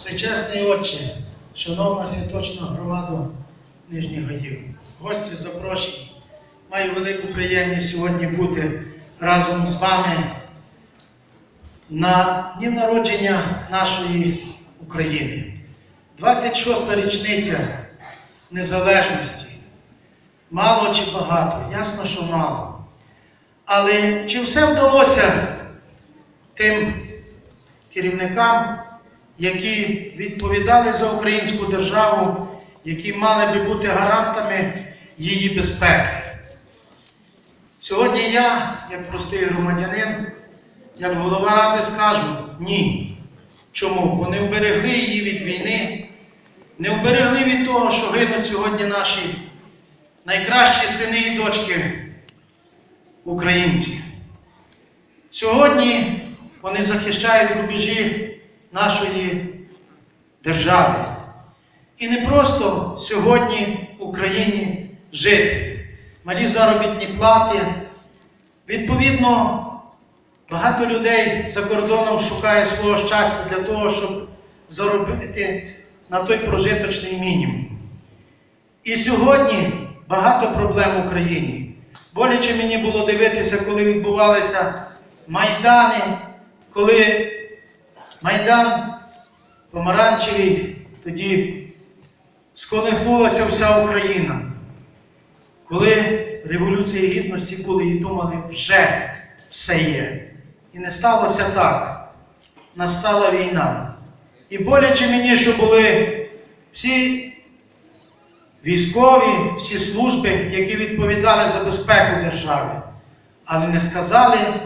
Всечесний Отче, шановна святочна громада Нижніх Гадів, гості запрошені. Маю велику приємність сьогодні бути разом з вами на дні народження нашої України. 26-та річниця незалежності. Мало чи багато? Ясно, що мало. Але чи все вдалося тим керівникам, які відповідали за українську державу, які мали би бути гарантами її безпеки? Сьогодні я, як простий громадянин, як голова ради скажу ні. Чому? Вони вберегли її від війни, не вберегли від того, що гинуть сьогодні наші найкращі сини і дочки українці. Сьогодні вони захищають рубежі нашої держави. І не просто сьогодні в Україні жити. Малі заробітні плати. Відповідно, багато людей за кордоном шукає свого щастя для того, щоб заробити на той прожиточний мінімум. І сьогодні багато проблем в Україні. Боляче мені було дивитися, коли відбувалися майдани, коли Майдан помаранчевий, тоді сколихнулася вся Україна. Коли Революції Гідності були і думали, вже все є. І не сталося так. Настала війна. І боляче мені, що були всі військові, всі служби, які відповідали за безпеку держави, але не сказали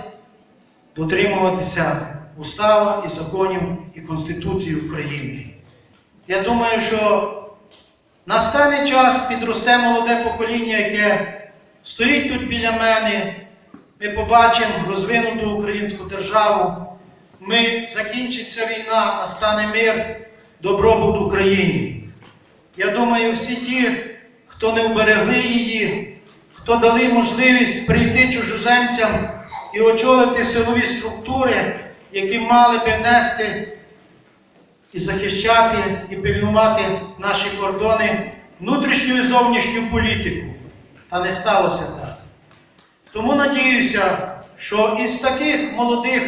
дотримуватися устава і законів і Конституції України. Я думаю, що настане час підросте молоде покоління, яке стоїть тут біля мене. Ми побачимо розвинуту українську державу. Ми закінчиться війна, настане мир, добробут Україні. Я думаю, всі ті, хто не вберегли її, хто дали можливість прийти чужоземцям і очолити силові структури, які мали би нести і захищати, і пильнувати наші кордони, внутрішню і зовнішню політику. Та не сталося так. Тому надіюся, що із таких молодих,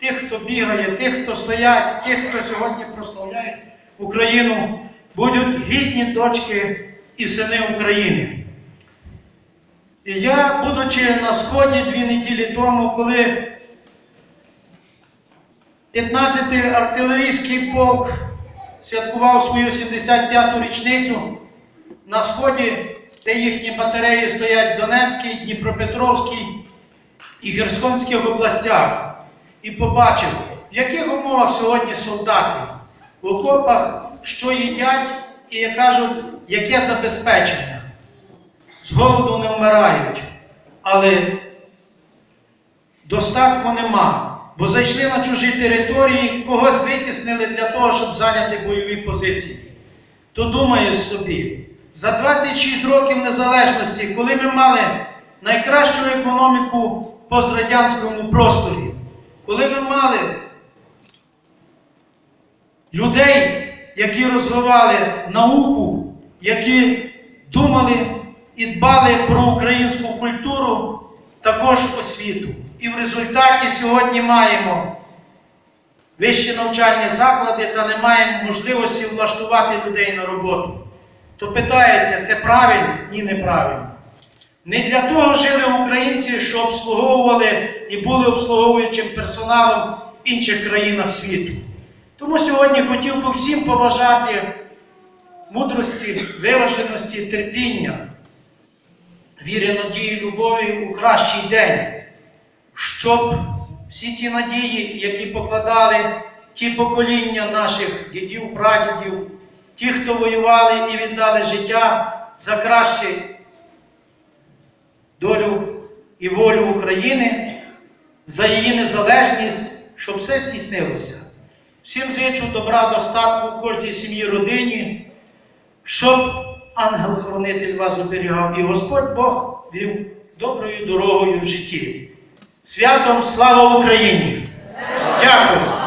тих, хто бігає, тих, хто стоять, тих, хто сьогодні прославляє Україну, будуть гідні дочки і сини України. І я, будучи на сході дві неділі тому, коли 15-й артилерійський полк святкував свою 75-ту річницю на сході, де їхні батареї стоять в Донецькій, Дніпропетровській і Херсонській областях, і побачив, в яких умовах сьогодні солдати в окопах, що їдять, і як кажуть, яке забезпечення. З голоду не вмирають, але достатку нема. Бо зайшли на чужі території, когось витіснили для того, щоб зайняти бойові позиції. То думаю собі, за 26 років незалежності, коли ми мали найкращу економіку в пострадянському просторі, коли ми мали людей, які розвивали науку, які думали і дбали про українську культуру, також освіту. І в результаті сьогодні маємо вищі навчальні заклади та не маємо можливості влаштувати людей на роботу. То питається, це правильно? Ні, неправильно. Не для того жили українці, що обслуговували і були обслуговуючим персоналом в інших країнах світу. Тому сьогодні хотів би всім побажати мудрості, виваженості, терпіння, віри, надії, любові у кращий день, щоб всі ті надії, які покладали ті покоління наших дідів, прадідів, ті, хто воювали і віддали життя за краще долю і волю України, за її незалежність, щоб все здійснилося. Всім зичу добра, достатку в кожній сім'ї родині, щоб ангел-хоронитель вас оберігав і Господь Бог вів доброю дорогою в житті. Святом слава Україні! Дякую!